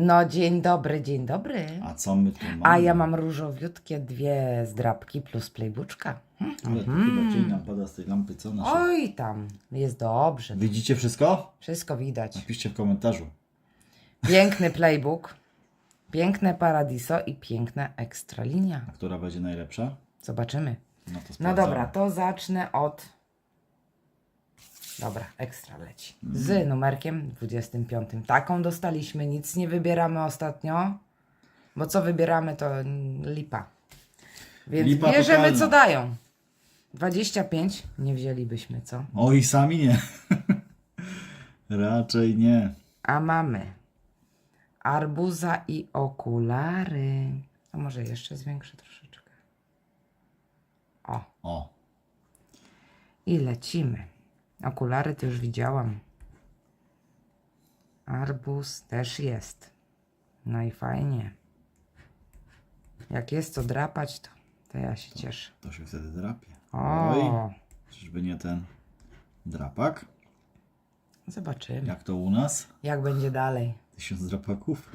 No dzień dobry, dzień dobry. A co my tu mamy? A ja mam różowiutkie dwie zdrabki plus playbuczka. Hmm. Ale to chyba cień nam pada z tej lampy, co nasze? Oj tam, jest dobrze. Widzicie wszystko? Wszystko widać. Napiszcie w komentarzu. Piękny playbook, piękne paradiso i piękna ekstra linia. A która będzie najlepsza? Zobaczymy. No to No sprawdzamy. dobra, to zacznę od. Dobra, ekstra leci. Z numerkiem 25. Taką dostaliśmy, nic nie wybieramy ostatnio, bo co wybieramy to lipa. Więc Lipa bierzemy totalna. co dają. 25 nie wzięlibyśmy, co? Oj, sami nie. Raczej nie. A mamy arbuza i okulary. A może jeszcze zwiększę troszeczkę. O. O, I lecimy. Okulary to już widziałam. Arbuz też jest. No i fajnie. Jak jest co drapać, to, to ja się cieszę. to się wtedy drapie. O, Oj, czyżby nie ten drapak? zobaczymy, Jak to u nas? jak będzie dalej. Tysiąc drapaków.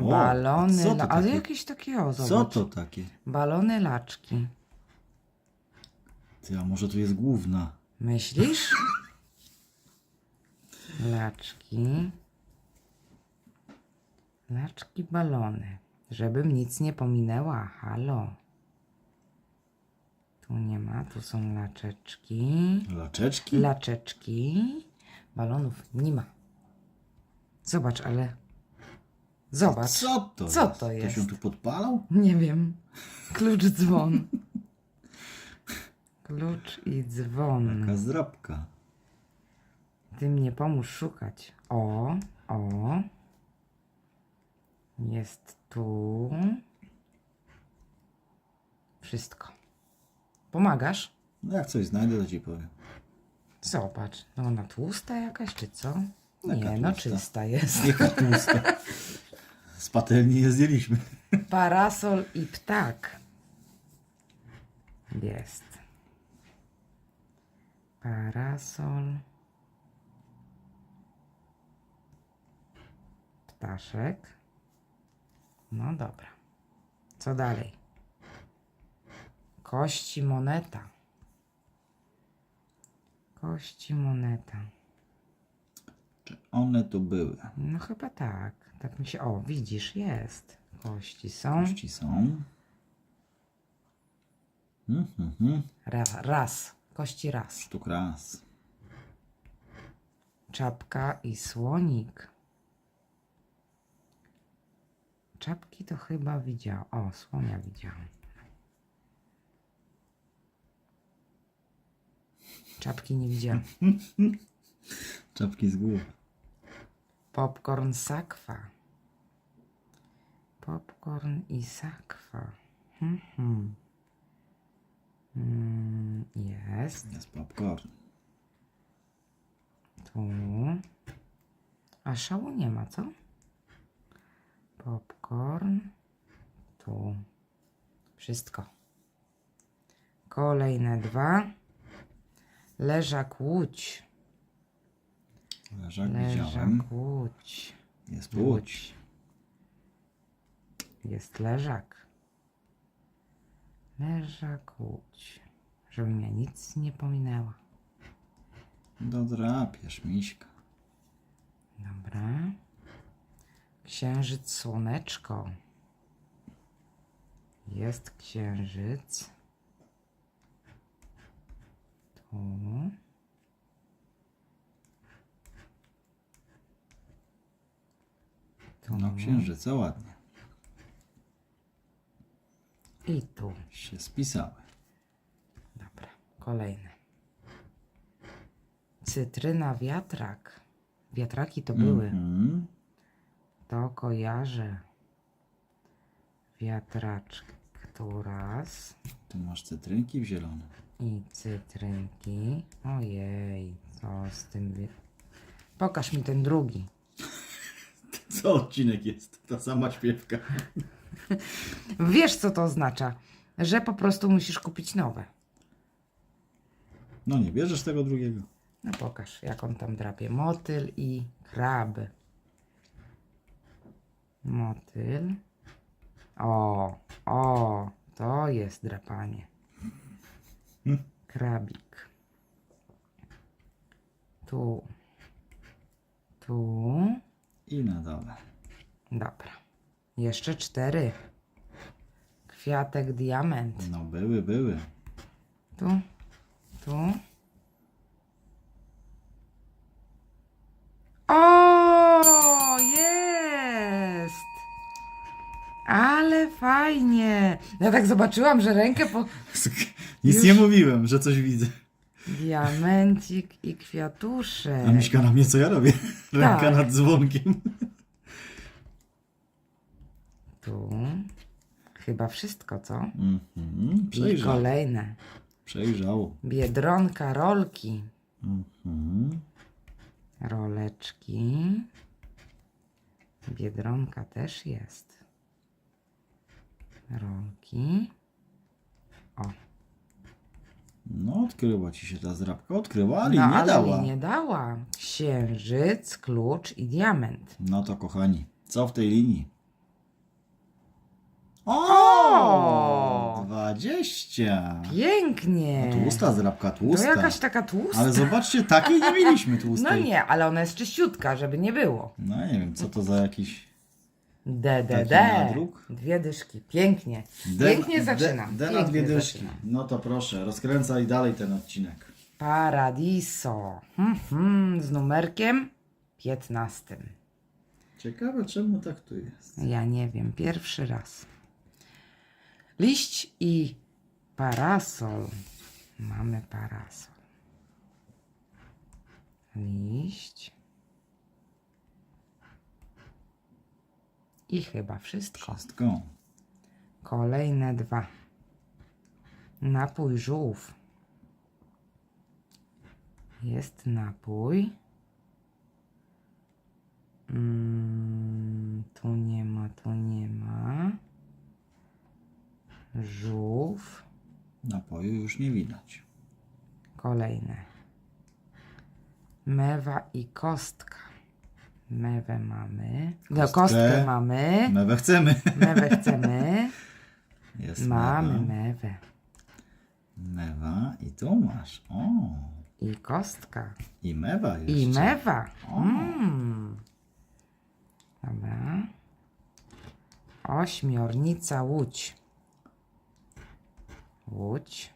O, Balony, co to la- ale takie? jakieś takie, o, Co zobacz. to takie? Balony laczki. Ty, a może tu jest główna? Myślisz? Laczki. Laczki, balony. Żebym nic nie pominęła. Halo. Tu nie ma, tu są laczeczki. Laczeczki? Laczeczki. Balonów nie ma. Zobacz, ale. Zobacz. Co to Co jest? to To jest? się tu podpalał? Nie wiem. Klucz dzwon. Klucz i dzwon. Taka zdrabka. Ty mnie pomóż szukać. O, o. Jest tu. Wszystko. Pomagasz? No jak coś znajdę, to ci powiem. Zobacz. No ona tłusta jakaś, czy co? Nie, no tłusta? czysta jest. Jaka tłusta. Z patelni je zdjęliśmy. Parasol i ptak. Jest. Parasol. Ptaszek. No dobra. Co dalej? Kości moneta. Kości moneta. Czy one tu były? No chyba tak. Tak mi się. O, widzisz, jest. Kości są. Kości są. Mhm, mhm. Raz, raz. Kości raz. Sztuk raz. Czapka i słonik. Czapki to chyba widział. O, słonia widziałam. Czapki nie widziałam. Czapki z głów. Popcorn sakwa. Popcorn i sakwa. Mhm. Mm, jest. Jest popcorn. Tu. A szału nie ma, co? Popcorn. Tu. Wszystko. Kolejne dwa. Leżak łódź. Leżak widziałem. Leżak łódź. Jest łódź. Jest leżak. Leżak łódź. Żebym ja nic nie pominęła. Dodrapiesz, miśka. Dobra. Księżyc słoneczko. Jest księżyc. Tu. Tu. No księżyca ładnie. I tu. Się spisały. Kolejne. Cytryna wiatrak. Wiatraki to były. Mhm. To kojarzę. Wiatraczek tu raz. Tu masz cytrynki w zielone. I cytrynki. Ojej, co z tym... wi- Pokaż mi ten drugi. Co odcinek jest? Ta sama śpiewka. Wiesz, co to oznacza? Że po prostu musisz kupić nowe. No nie bierzesz tego drugiego. No pokaż, jak on tam drapie. Motyl i krab. Motyl. O, o, to jest drapanie. Krabik. Tu. Tu. I na dole. Dobra. Jeszcze cztery. Kwiatek diament. No były, były. Tu. Tu. O, jest! Ale fajnie. Ja tak zobaczyłam, że rękę po... Nic Już- nie mówiłem, że coś widzę. Diamencik i kwiatuszek. A Miśka na mnie co ja robię? Ręka Tak. nad dzwonkiem. Tu. Chyba wszystko, co? Mhm. I kolejne. Przejrzał. Biedronka, rolki. Mhm. Roleczki. Biedronka też jest. Rolki. O, No odkryła ci się ta zdrabka. Odkryła, ale no nie ale dała. mi nie dała. Księżyc, klucz i diament. No to kochani, co w tej linii? O! O! 20! Pięknie. No, tłusta zdrabka, To tłusta. jakaś taka tłusta. Ale zobaczcie, takiej nie mieliśmy tłustej. No nie, ale ona jest czyściutka, żeby nie było. No nie wiem, co to za jakiś... DDD. Taki nadruk? Dwie dyszki. Pięknie. D- Pięknie zaczynam. D, D na Pięknie dwie dyszki. zaczynam. No to proszę, rozkręcaj dalej ten odcinek. Paradiso. Hmm, hmm, z numerkiem 15. Ciekawe, czemu tak tu jest. Ja nie wiem, pierwszy raz. Liść i parasol. Mamy parasol. Liść. I chyba wszystko. Wszystko. Kolejne dwa. Napój żółw. Jest napój. Mm, tu nie ma, tu nie ma. Żółw. Napoju już nie widać. Kolejne. Mewa i kostka. Mewę mamy. No, Kostkę. kostkę mamy. Mewę chcemy. Mewę chcemy. Jest Mamy mewa. mewę. Mewa i tu masz. O. I kostka. I mewa jeszcze. I mewa. O. Mm. Dobra. Ośmiornica łódź. Łódź.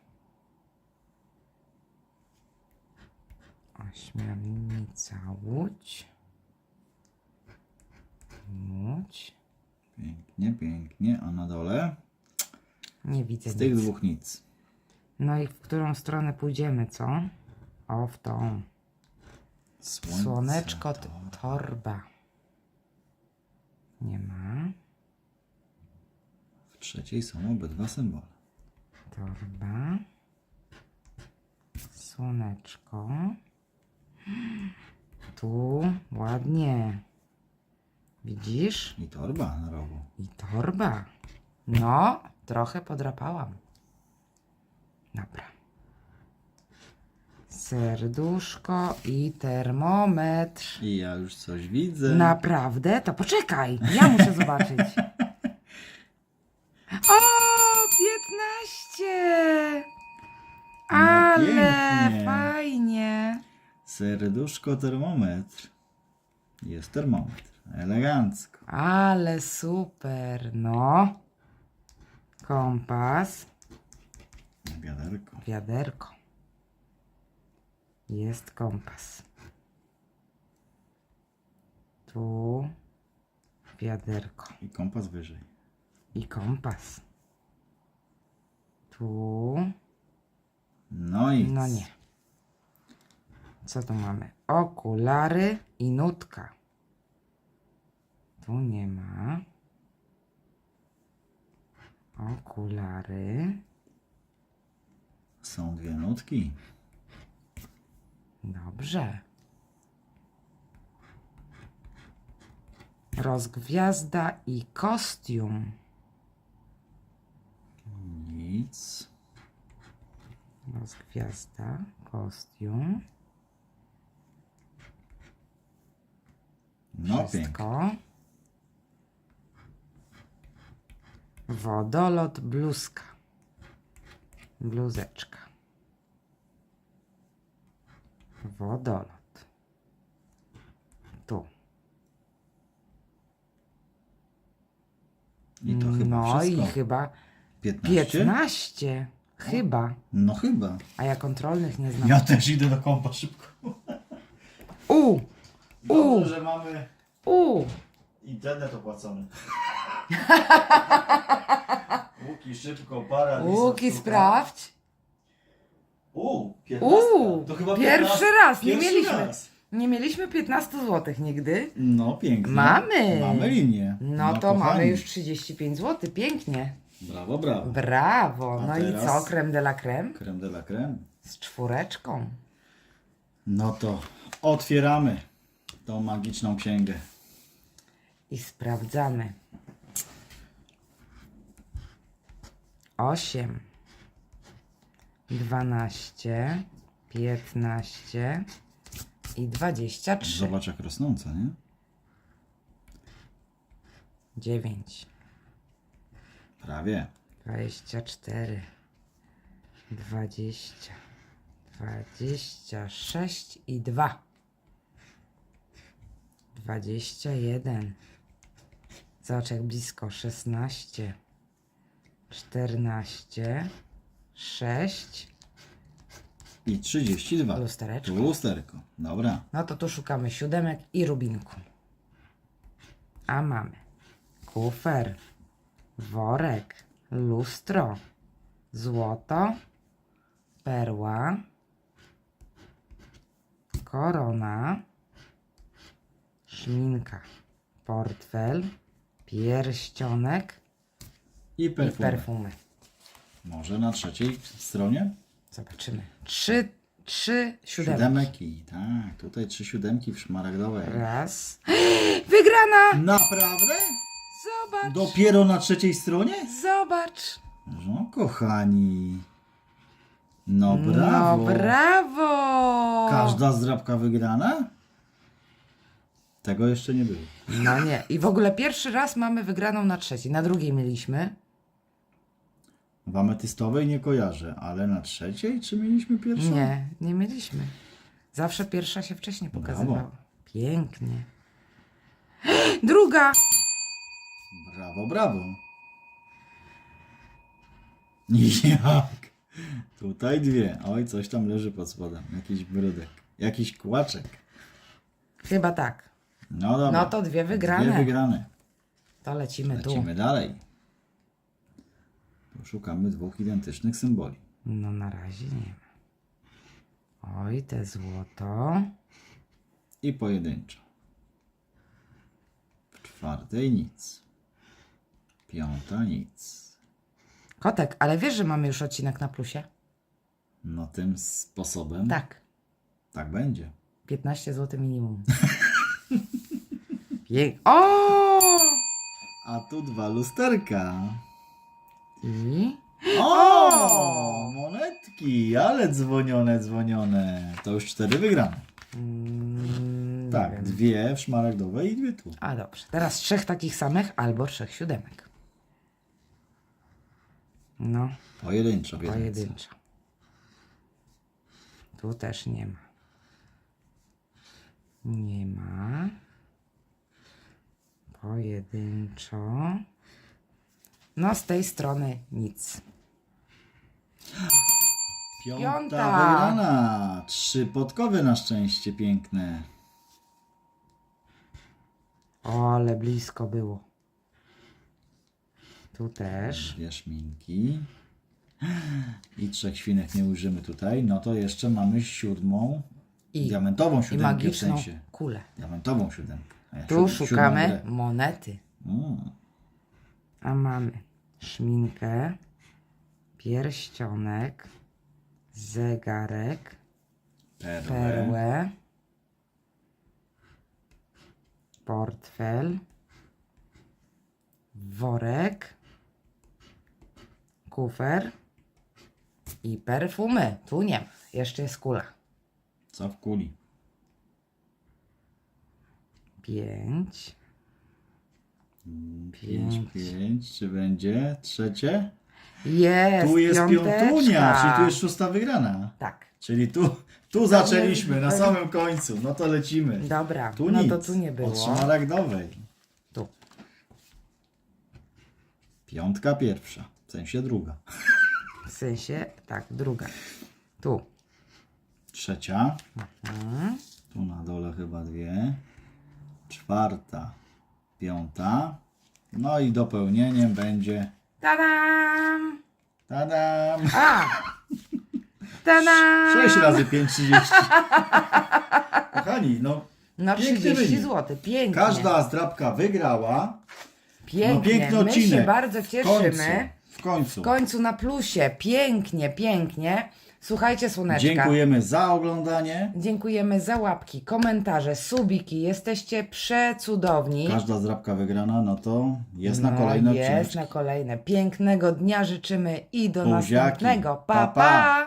Ośmiornica łódź. Łódź. Pięknie, pięknie. A na dole? Nie widzę Z tych nic. dwóch nic. No i w którą stronę pójdziemy, co? O, w tą. Słońce, Słoneczko, to- torba. Nie ma. W trzeciej są obydwa symbole. Torba. Słoneczko. Tu ładnie. Widzisz? I torba na rogu. I torba. No, trochę podrapałam. Dobra. Serduszko i termometr. I ja już coś widzę. Naprawdę? To poczekaj, ja muszę zobaczyć. O, 15! No Ale pięknie. fajnie. Serduszko, termometr. Jest termometr. Elegancko. Ale super, no. Kompas, Wiaderko. wiaderko. Jest kompas. Tu wiaderko I kompas wyżej. i kompas. Tu No i No nie. Co tu mamy? Okulary i nutka. Tu nie ma. Okulary. Są dwie nutki. Dobrze. Rozgwiazda i kostium. Nic. Rozgwiazda, kostium. No pięknie. Wszystko. Wodolot, bluzka. Bluzeczka. Wodolot. Tu. I to chyba no wszystko. i chyba 15? 15. Chyba. No chyba. A ja kontrolnych nie znam. Ja też idę do kompa szybko. U! U! że mamy U! internet opłacony. Łuki szybko, para. Łuki, sprawdź. U, 15. U! To chyba Pierwszy 15. raz, nie Pierwszy mieliśmy. raz. Nie mieliśmy 15 zł nigdy. No pięknie. Mamy. Mamy linię. No, to kochani. mamy już 35 zł. Pięknie. Brawo, brawo. Brawo. A No i teraz? co? Creme de la creme? Creme de la creme. Z czwóreczką. No to otwieramy tą magiczną księgę. I sprawdzamy. 8, 12, 15 i 23. Zobacz jak rosnąca, nie? 9, Prawie. 24, 20, 26 i 2. 21. Zobacz jak blisko. 16, 14, 6. I 32. Lustereczko. Lusterko. Dobra. No to tu szukamy siódemek i rubinku. A mamy kufer, worek, lustro, złoto, perła, korona, szminka, portfel, pierścionek I i perfumy. perfumy. Może na trzeciej stronie? Zobaczymy. Trzy, trzy siódemki. Siódemki. Tak, tutaj trzy siódemki w szmaragdowej. Raz. Wygrana! Naprawdę? Zobacz! Dopiero na trzeciej stronie? Zobacz! No, kochani. No brawo. No brawo! Każda zdrabka wygrana? Tego jeszcze nie było. No nie. I w ogóle pierwszy raz mamy wygraną na trzeciej. Na drugiej mieliśmy. W ametystowej nie kojarzę, ale na trzeciej czy mieliśmy pierwszą? Nie, nie mieliśmy. Zawsze pierwsza się wcześniej pokazywała. Brawo. Pięknie. Druga! Brawo, brawo. Jak? Tutaj dwie. Oj, coś tam leży pod spodem. Jakiś brudek. Jakiś kłaczek. Chyba tak. No dobra. No to dwie wygrane. Dwie wygrane. To lecimy, Lecimy dalej. Tu szukamy dwóch identycznych symboli. tu. No na razie nie ma. Oj, te złoto. I pojedynczo. W czwartej nic. Piąta nic. Kotek, ale wiesz, że mamy już odcinek na plusie? No tym sposobem Tak. tak będzie. 15 zł minimum. Pięk... O! A tu dwa lusterka. I... O! Monetki, ale dzwonione, dzwonione. To już cztery wygrane. Mm, nie Tak, wiem. dwie w szmaragdowej i dwie tu. A dobrze. Teraz trzech takich samych albo trzech siódemek. No, Pojedynczo. pojedynczo. Tu też nie ma. Nie ma. Pojedynczo. No, z tej strony nic. Piąta, Piąta. wygrana. Trzy podkowy na szczęście piękne. O, ale blisko było. Tu też. Dwie szminki. I trzech świnek nie użymy tutaj. No to jeszcze mamy siódmą. I, diamentową i siódemkę w magiczną sensie. kulę. Diamentową siódemkę. A ja Tu siód- szukamy grę. monety. Mm. A mamy szminkę, pierścionek, zegarek, Perłę. perłę, portfel, worek, kufer i perfumy. Tu nie ma. Jeszcze jest kula. Co w kuli? Pięć, Pięć, Pięć. pięć. Czy będzie trzecie? Jest, Tu jest piąteczka. piątunia, czyli tu jest szósta wygrana. Tak, Czyli tu, tu zaczęliśmy, na samym końcu. No to lecimy. dobra, Tu no nic. to tu nie było. Od szmaragdowej. Tu. Piątka pierwsza, w sensie druga. W sensie, tak, druga. Tu. Trzecia. Mhm. Tu na dole chyba dwie. Czwarta. Piąta. No i dopełnieniem będzie. Tadam! Tadam! A! Tadam! 6 razy 5, 30. Kochani, no No piękny 30 wynik. zł, pięknie. każda zdrabka wygrała. Pięknie, No piękny my się odcinek. bardzo W końcu. cieszymy. W końcu. W końcu na plusie, pięknie, pięknie. Słuchajcie, słoneczka. Dziękujemy za oglądanie. Dziękujemy za łapki, komentarze, subiki. Jesteście przecudowni. Każda zdrabka wygrana, no to jest na No, kolejne Jest odcineczki. na kolejne. Pięknego dnia życzymy i do Buziaki. następnego. Pa, pa. pa.